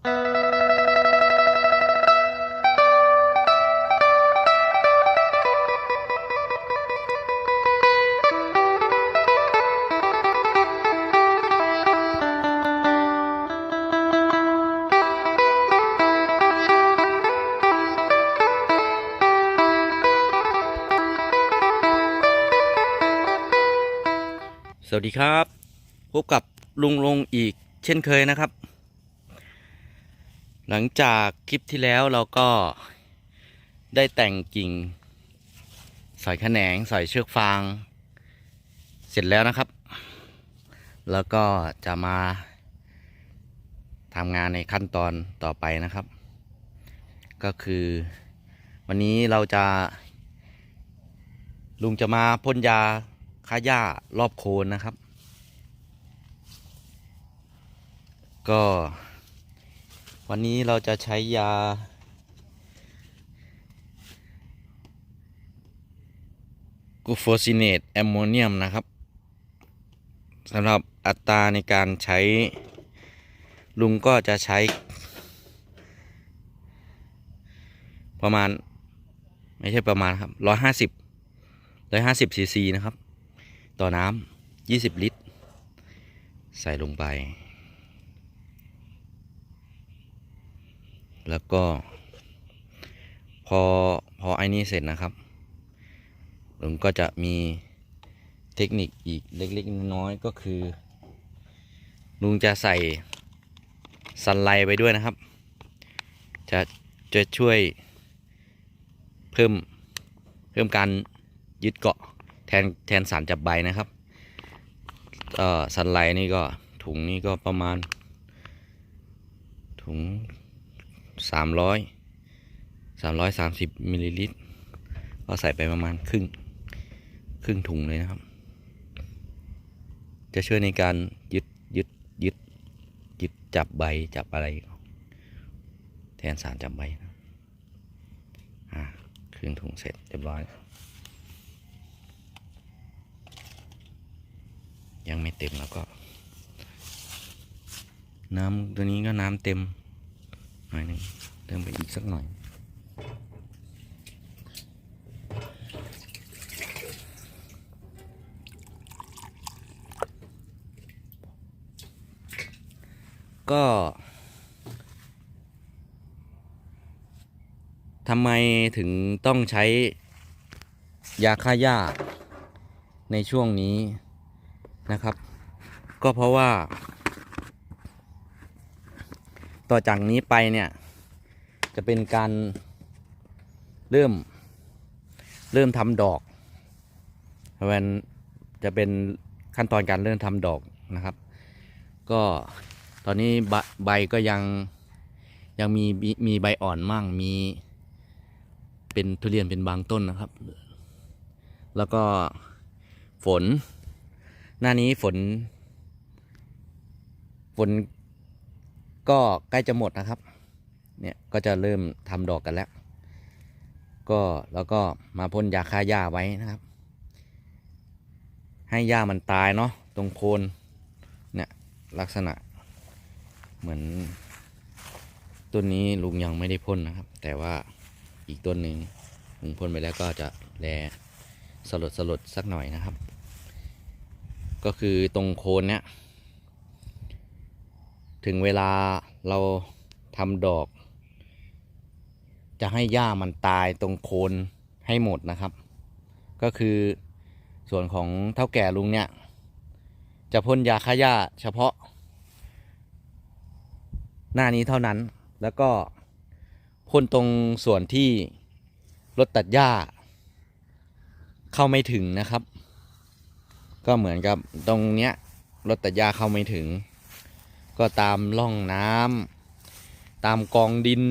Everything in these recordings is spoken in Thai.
สวัสดีครับ พบกับลุงลงอีกเช่นเคยนะครับ หลังจากคลิปที่แล้วเราก็ได้แต่งกิ่ง สอยแขนงสอยเชือกฟาง เสร็จแล้วนะครับ แล้วก็จะมาทำงานในขั้นตอนต่อไปนะครับ ก็คือวันนี้เราจะ ลุงจะมาพ่นยาฆ่าหญ้ารอบโคนนะครับ ก็ วันนี้เราจะใช้ยา กูโฟซิเนตแอมโมเนียมนะครับสำหรับอัตราในการใช้ ลุงก็จะใช้ ประมาณ ไม่ใช่ประมาณครับร้อยห้าสิบร้อยห้าสิบซีซีนะครับ ต่อน้ำยี่สิบลิตร ใส่ลงไป แล้วก็ พอพอไอ้นี่เสร็จนะครับลุงก็จะมีเทคนิคอีกเล็กๆน้อยๆก็คือ ลุงจะใส่สันไลไปด้วยนะครับ จะจะช่วยเพิ่มเพิ่มการยึดเกาะแทนแทนสารจับใบนะครับสันไลนี่ก็ถุงนี่ก็ประมาณถุง สามร้อยสามร้อยสามสิบมิลลิลิตรก็ใส่ไปประมาณครึ่งครึ่งถุงเลยนะครับ จะช่วยในการยึดยึดยึดยึดจับใบจับอะไร แทนสารจับใบนะอ่าครึ่งถุงเสร็จเรียบร้อย ยังไม่เต็มแล้วก็ น้ำตัวนี้ก็น้ำเต็ม หน่อยนึงเติมไปอีกสักหน่อย ก็ทำไมถึงต้องใช้ยาฆ่าหญ้าในช่วงนี้นะครับ ก็เพราะว่า ต่อจากนี้ไปเนี่ย จะเป็นการเริ่มเริ่มทำดอกมันจะเป็นขั้นตอนการเริ่มทำดอกนะครับ ก็ตอนนี้ใบก็ยังยังมีมีใบอ่อนมั่งมี เป็นทุเรียนเป็นบางต้นนะครับ แล้วก็ฝน หน้านี้ฝน ฝน ก็ใกล้จะหมดนะครับ เนี่ยก็จะเริ่มทำดอกกันแล้ว ก็แล้วก็มาพ่นยาฆ่าหญ้าไว้นะครับ ให้หญ้ามันตายเนาะตรงโคนเนี่ยลักษณะเหมือนต้นนี้ลุงยังไม่ได้พ่นนะครับ แต่ว่าอีกต้นหนึ่งลุงพ่นไปแล้วก็จะแลสลดสลดสักหน่อยนะครับ ก็คือตรงโคนเนี้ย ถึงเวลาเราทำดอก จะให้หญ้ามันตายตรงโคนให้หมดนะครับ ก็คือส่วนของเท่าแก่ลุงเนี่ย จะพ่นยาฆ่าหญ้าเฉพาะ หน้านี้เท่านั้นแล้วก็พ่นตรงส่วนที่รถตัดหญ้า เข้าไม่ถึงนะครับ ก็เหมือนกับตรงเนี้ยรถตัดหญ้าเข้าไม่ถึง ก็ตามร่องน้ำตามกองดิน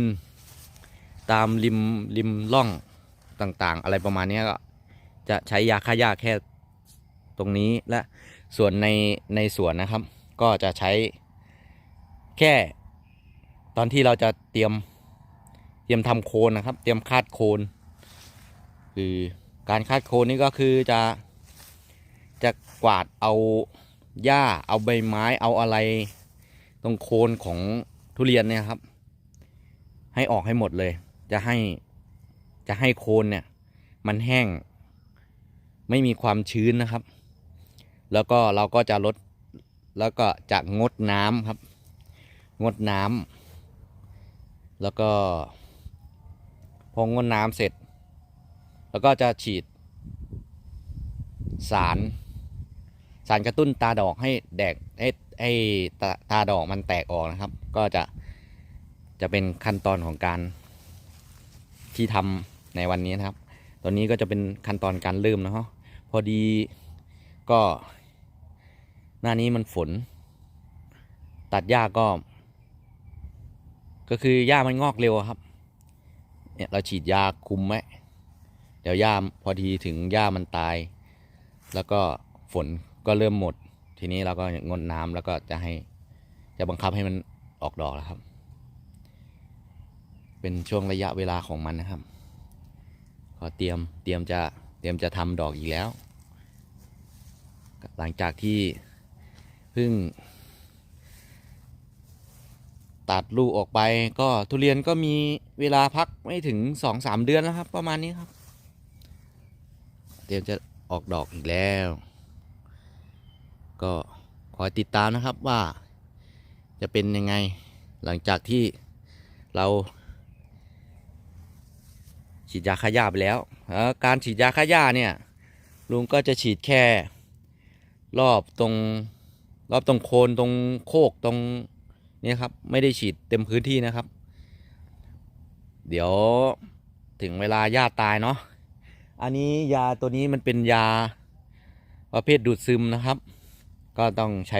ตามริมริมร่องต่างๆ อะไรประมาณนี้ก็จะใช้ยาฆ่าหญ้าแค่ตรงนี้และส่วนในในสวนนะครับ ก็จะใช้แค่ตอนที่เราจะเตรียมเตรียมทำโคนนะครับ เตรียมคาดโคน คือการคาดโคนนี่ก็คือจะจะกวาดเอาหญ้าเอาใบไม้เอาอะไร ตรงโคนของทุเรียนเนี่ยครับ ให้ออกให้หมดเลย จะให้จะให้โคนเนี่ย มันแห้ง ไม่มีความชื้นนะครับ แล้วก็เราก็จะลดแล้วก็จะงดน้ำครับ งดน้ำแล้วก็พองดน้ำเสร็จ แล้วก็จะฉีด สาร สารกระตุ้นตาดอกให้แดกให้ ให้ตาตาดอกมันแตกออกนะครับ ก็จะจะเป็นขั้นตอนของการที่ทำในวันนี้นะครับ ตอนนี้ก็จะเป็นขั้นตอนการเริ่มนะครับพอดีก็ หน้านี้มันฝน ตัดหญ้าก็ ก็คือหญ้ามันงอกเร็วครับ เนี่ยเราฉีดยาคุมไว้เดี๋ยวหญ้าพอดีถึงหญ้ามันตาย แล้วก็ฝนก็เริ่มหมด ทีนี้เราก็งดน้ำแล้วก็จะให้จะบังคับให้มันออกดอกแล้วครับ เป็นช่วงระยะเวลาของมันนะครับก็เตรียมเตรียมจะเตรียมจะทำดอกอีกแล้ว หลังจากที่เพิ่ง ตัดลูกออกไปก็ทุเรียนก็มีเวลาพักไม่ถึงสองสามเดือนแล้วครับ ประมาณนี้ครับ เตรียมจะออกดอกอีกแล้ว ก็คอยติดตามนะครับว่าจะเป็นยังไงหลังจากที่เรา ฉีดยาฆ่าหญ้าไปแล้ว การฉีดยาฆ่าหญ้าเนี่ยลุงก็จะฉีดแค่ รอบตรงรอบตรงโคนตรงโคกตรงนี่ครับไม่ได้ฉีดเต็มพื้นที่นะครับ เดี๋ยวถึงเวลาหญ้าตายเนาะอันนี้ยาตัวนี้มันเป็นยาประเภทดูดซึมนะครับ ก็ต้องใช้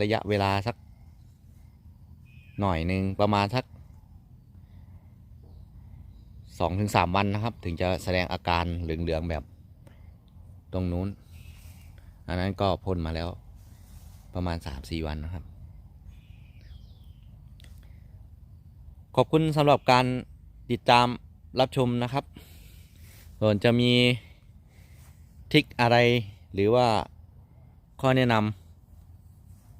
ระยะเวลาสัก หน่อยหนึ่งประมาณสักสองถึงสามวันนะครับ ถึงจะแสดงอาการเหลืองๆแบบตรงนู้น อันนั้นก็พ่นมาแล้วประมาณสามสี่วันนะครับ ขอบคุณสำหรับการติดตามรับชมนะครับ ส่วนจะมีทิกอะไรหรือว่าข้อแนะนำ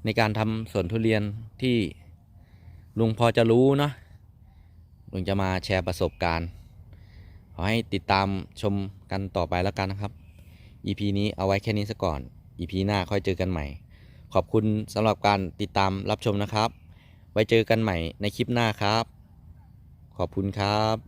ในการทำสวนทุเรียนที่ลุงพอจะรู้เนาะลุงจะมาแชร์ประสบการณ์ ขอให้ติดตามชมกันต่อไปแล้วกันนะครับ EP นี้เอาไว้แค่นี้ซะก่อน EP หน้าค่อยเจอกันใหม่ ขอบคุณสำหรับการติดตามรับชมนะครับ ไว้เจอกันใหม่ในคลิปหน้าครับ ขอบคุณครับ